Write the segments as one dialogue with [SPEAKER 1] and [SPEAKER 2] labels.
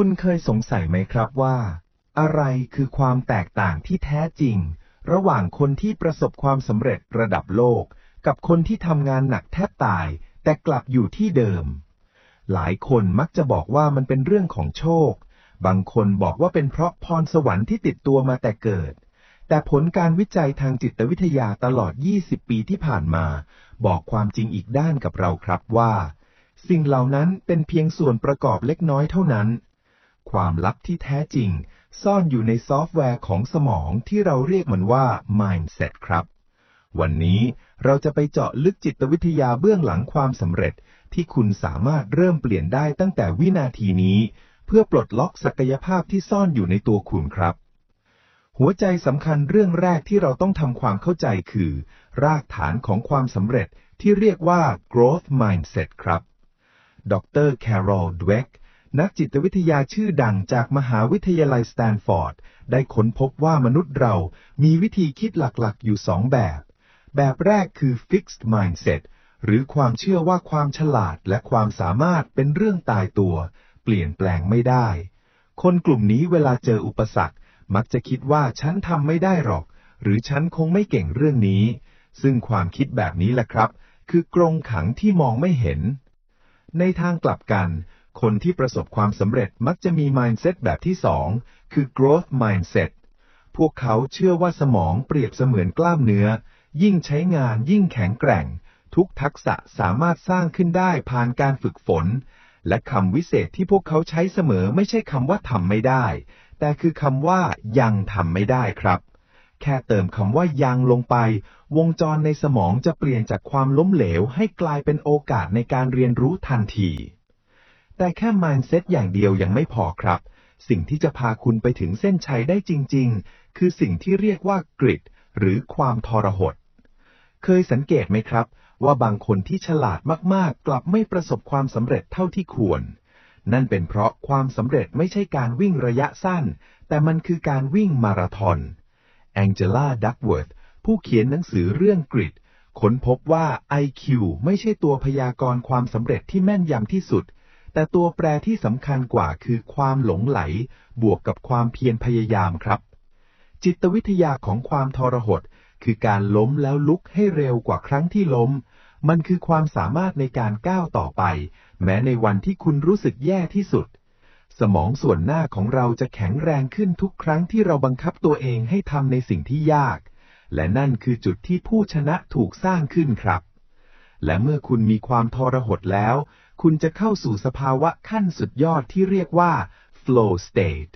[SPEAKER 1] คุณเคยสงสัยไหมครับว่า อะไรคือความแตกต่างที่แท้จริง ระหว่างคนที่ประสบความสำเร็จระดับโลก กับคนที่ทำงานหนักแทบตาย แต่กลับอยู่ที่เดิม หลายคนมักจะบอกว่ามันเป็นเรื่องของโชค บางคนบอกว่าเป็นเพราะพรสวรรค์ที่ติดตัวมาแต่เกิด แต่ผลการวิจัยทางจิตวิทยาตลอด 20 ปีที่ผ่านมา บอกความจริงอีกด้านกับเราครับว่า สิ่งเหล่านั้นเป็นเพียงส่วนประกอบเล็กน้อยเท่านั้น ความลับที่แท้จริง ซ่อนอยู่ในซอฟต์แวร์ของสมองที่เราเรียกมันว่า mindset ครับ วันนี้เราจะไปเจาะลึกจิตวิทยาเบื้องหลังความสำเร็จ ที่คุณสามารถเริ่มเปลี่ยนได้ตั้งแต่วินาทีนี้ เพื่อปลดล็อกศักยภาพที่ซ่อนอยู่ในตัวคุณครับ หัวใจสำคัญเรื่องแรกที่เราต้องทำความเข้าใจคือ รากฐานของความสำเร็จที่เรียกว่า growth mindset ครับ ดรแคโรลดเวก นักจิตวิทยาชื่อดังจากมหาวิทยาลัยสแตนฟอร์ด ได้ค้นพบว่ามนุษย์เรามีวิธีคิดหลักๆ อยู่สองแบบ แบบแรกคือ fixed mindset หรือความเชื่อว่าความฉลาดและความสามารถเป็นเรื่องตายตัว เปลี่ยนแปลงไม่ได้ คนกลุ่มนี้เวลาเจออุปสรรค มักจะคิดว่าฉันทำไม่ได้หรอก หรือฉันคงไม่เก่งเรื่องนี้ ซึ่งความคิดแบบนี้แหละครับ คือกรงขังที่มองไม่เห็น ในทางกลับกัน คนที่ประสบความสำเร็จมักจะมี mindset แบบที่สองคือ growth mindset พวกเขาเชื่อว่าสมองเปรียบเสมือนกล้ามเนื้อ ยิ่งใช้งานยิ่งแข็งแกร่ง ทุกทักษะสามารถสร้างขึ้นได้ผ่านการฝึกฝน และคำวิเศษที่พวกเขาใช้เสมอไม่ใช่คำว่าทำไม่ได้ แต่คือคำว่ายังทำไม่ได้ครับ แค่เติมคำว่ายังลงไป วงจรในสมองจะเปลี่ยนจากความล้มเหลวให้กลายเป็นโอกาสในการเรียนรู้ทันที แต่แค่ mindset อย่างเดียวยังไม่พอครับ สิ่งที่จะพาคุณไปถึงเส้นชัยได้จริง ๆ คือสิ่งที่เรียกว่ากริดหรือความทรหด เคยสังเกตไหมครับ ว่าบางคนที่ฉลาดมากๆ กลับไม่ประสบความสำเร็จเท่าที่ควร นั่นเป็นเพราะความสำเร็จไม่ใช่การวิ่งระยะสั้น แต่มันคือการวิ่งมาราธอนแองเจล่าดักเวิร์ธผู้เขียนหนังสือเรื่องกริดค้นพบว่า IQ ไม่ใช่ตัวพยากรณ์ความสำเร็จที่แม่นยำที่สุด แต่ตัวแปรที่สำคัญกว่าคือความหลงไหล บวกกับความเพียรพยายามครับ จิตวิทยาของความทรหด คือการล้มแล้วลุกให้เร็วกว่าครั้งที่ล้ม มันคือความสามารถในการก้าวต่อไป แม้ในวันที่คุณรู้สึกแย่ที่สุด สมองส่วนหน้าของเราจะแข็งแรงขึ้นทุกครั้งที่เราบังคับตัวเองให้ทำในสิ่งที่ยาก และนั่นคือจุดที่ผู้ชนะถูกสร้างขึ้นครับ และเมื่อคุณมีความทรหดแล้ว คุณจะเข้าสู่สภาวะขั้นสุดยอดที่เรียกว่า flow state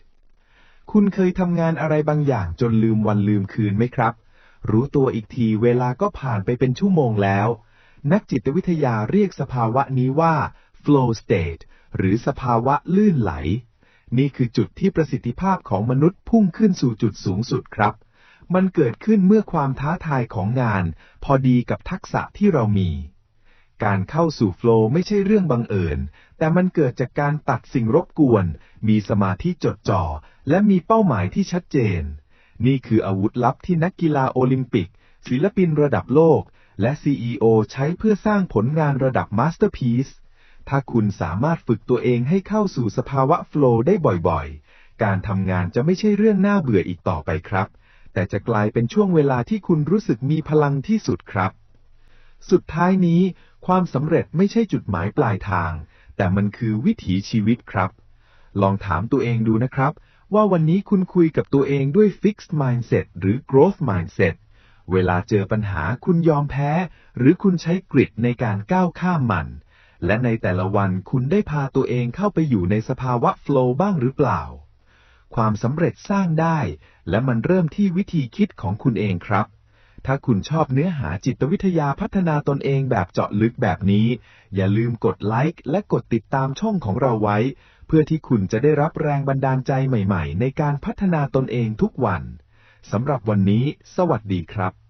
[SPEAKER 1] คุณเคยทำงานอะไรบางอย่างจนลืมวันลืมคืนไหมครับ รู้ตัวอีกทีเวลาก็ผ่านไปเป็นชั่วโมงแล้ว นักจิตวิทยาเรียกสภาวะนี้ว่า flow state หรือสภาวะลื่นไหล นี่คือจุดที่ประสิทธิภาพของมนุษย์พุ่งขึ้นสู่จุดสูงสุดครับ มันเกิดขึ้นเมื่อความท้าทายของงาน พอดีกับทักษะที่เรามี การเข้าสู่โฟล์ไม่ใช่เรื่องบังเอิญ แต่มันเกิดจากการตัดสิ่งรบกวน มีสมาธิจดจ่อ และมีเป้าหมายที่ชัดเจน นี่คืออาวุธลับที่นักกีฬาโอลิมปิก ศิลปินระดับโลก และ CEO ใช้เพื่อสร้างผลงานระดับมาสเตอร์พีซถ้าคุณสามารถฝึกตัวเองให้เข้าสู่สภาวะโฟล์ได้บ่อยๆ การทำงานจะไม่ใช่เรื่องน่าเบื่ออีกต่อไปครับ แต่จะกลายเป็นช่วงเวลาที่คุณรู้สึกมีพลังที่สุดครับ สุดท้ายนี้ ความสำเร็จไม่ใช่จุดหมายปลายทาง แต่มันคือวิถีชีวิตครับ ลองถามตัวเองดูนะครับ ว่าวันนี้คุณคุยกับตัวเองด้วย fixed mindset หรือ growth mindset เวลาเจอปัญหาคุณยอมแพ้ หรือคุณใช้กริดในการก้าวข้ามมัน และในแต่ละวันคุณได้พาตัวเองเข้าไปอยู่ในสภาวะ flow บ้างหรือเปล่า ความสำเร็จสร้างได้ และมันเริ่มที่วิธีคิดของคุณเองครับ ถ้าคุณชอบเนื้อหาจิตวิทยาพัฒนาตนเองแบบเจาะลึกแบบนี้ อย่าลืมกดไลค์และกดติดตามช่องของเราไว้ เพื่อที่คุณจะได้รับแรงบันดาลใจใหม่ ๆ ในการพัฒนาตนเองทุกวันสำหรับวันนี้ สวัสดีครับ